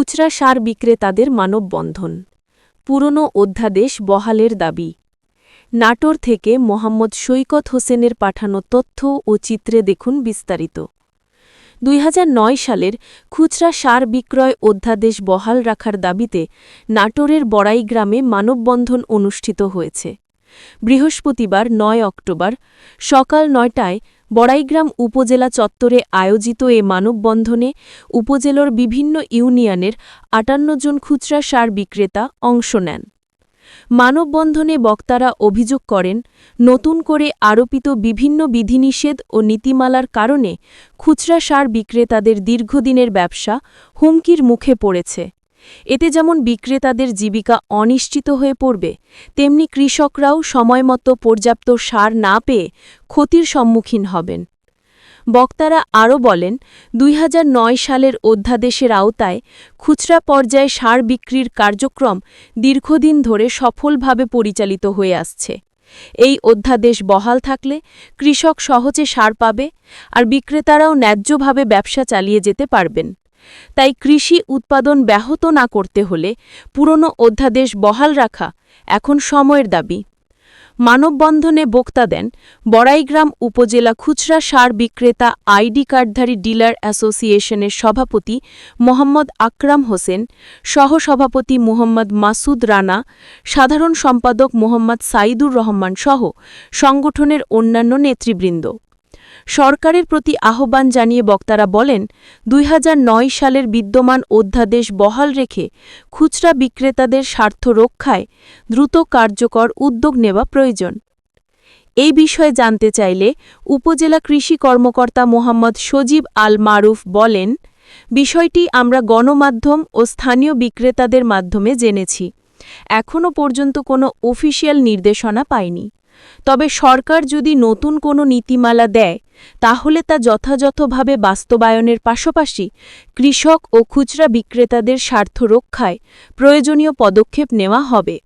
খুচরা সার বিক্রেতাদের মানববন্ধন। পুরনো অধ্যাদেশ বহালের দাবি। নাটোর থেকে মোহাম্মদ সৈকত হোসেনের পাঠানো তথ্য ও চিত্রে দেখুন বিস্তারিত। দুই হাজার নয় সালের খুচরা সার বিক্রয় অধ্যাদেশ বহাল রাখার দাবিতে নাটোরের বড়াই গ্রামে মানববন্ধন অনুষ্ঠিত হয়েছে। বৃহস্পতিবার নয় অক্টোবর সকাল নয়টায় বড়াইগ্রাম উপজেলা চত্বরে আয়োজিত এ মানববন্ধনে উপজেলার বিভিন্ন ইউনিয়নের আটান্ন জন খুচরা সার বিক্রেতা অংশ নেন। মানববন্ধনে বক্তারা অভিযোগ করেন, নতুন করে আরোপিত বিভিন্ন বিধিনিষেধ ও নীতিমালার কারণে খুচরা সার বিক্রেতাদের দীর্ঘদিনের ব্যবসা হুমকির মুখে পড়েছে। এতে যেমন বিক্রেতাদের জীবিকা অনিশ্চিত হয়ে পড়বে, তেমনি কৃষকরাও সময়মতো পর্যাপ্ত সার না পেয়ে ক্ষতির সম্মুখীন হবেন। বক্তারা আরও বলেন, দুই হাজার নয় সালের অধ্যাদেশের আওতায় খুচরা পর্যায়ে সার বিক্রির কার্যক্রম দীর্ঘদিন ধরে সফলভাবে পরিচালিত হয়ে আসছে। এই অধ্যাদেশ বহাল থাকলে কৃষক সহজে সার পাবে আর বিক্রেতারাও ন্যায্যভাবে ব্যবসা চালিয়ে যেতে পারবেন। তাই কৃষি উৎপাদন ব্যাহত না করতে হলে পুরনো অধ্যাদেশ বহাল রাখা এখন সময়ের দাবি। মানববন্ধনে বক্তা দেন বড়াইগ্রাম উপজেলা খুচরা সার বিক্রেতা আইডি কার্ডধারী ডিলার অ্যাসোসিয়েশনের সভাপতি মোহাম্মদ আকরাম হোসেন, সহসভাপতি মোহাম্মদ মাসুদ রানা, সাধারণ সম্পাদক মোহাম্মদ সাইদুর রহমান সহ সংগঠনের অন্যান্য নেতৃবৃন্দ। সরকারের প্রতি আহ্বান জানিয়ে বক্তারা বলেন, দুই হাজার নয় সালের বিদ্যমান অধ্যাদেশ বহাল রেখে খুচরা বিক্রেতাদের স্বার্থ রক্ষায় দ্রুত কার্যকর উদ্যোগ নেওয়া প্রয়োজন। এই বিষয়ে জানতে চাইলে উপজেলা কৃষি কর্মকর্তা মোহাম্মদ সজীব আল মারুফ বলেন, বিষয়টি আমরা গণমাধ্যম ও স্থানীয় বিক্রেতাদের মাধ্যমে জেনেছি। এখনও পর্যন্ত কোনো অফিসিয়াল নির্দেশনা পাইনি। তবে সরকার যদি নতুন কোনো নীতিমালা দেয়, তাহলে তা যথাযথভাবে বাস্তবায়নের পাশাপাশি কৃষক ও খুচরা বিক্রেতাদের স্বার্থ রক্ষায় প্রয়োজনীয় পদক্ষেপ নেওয়া হবে।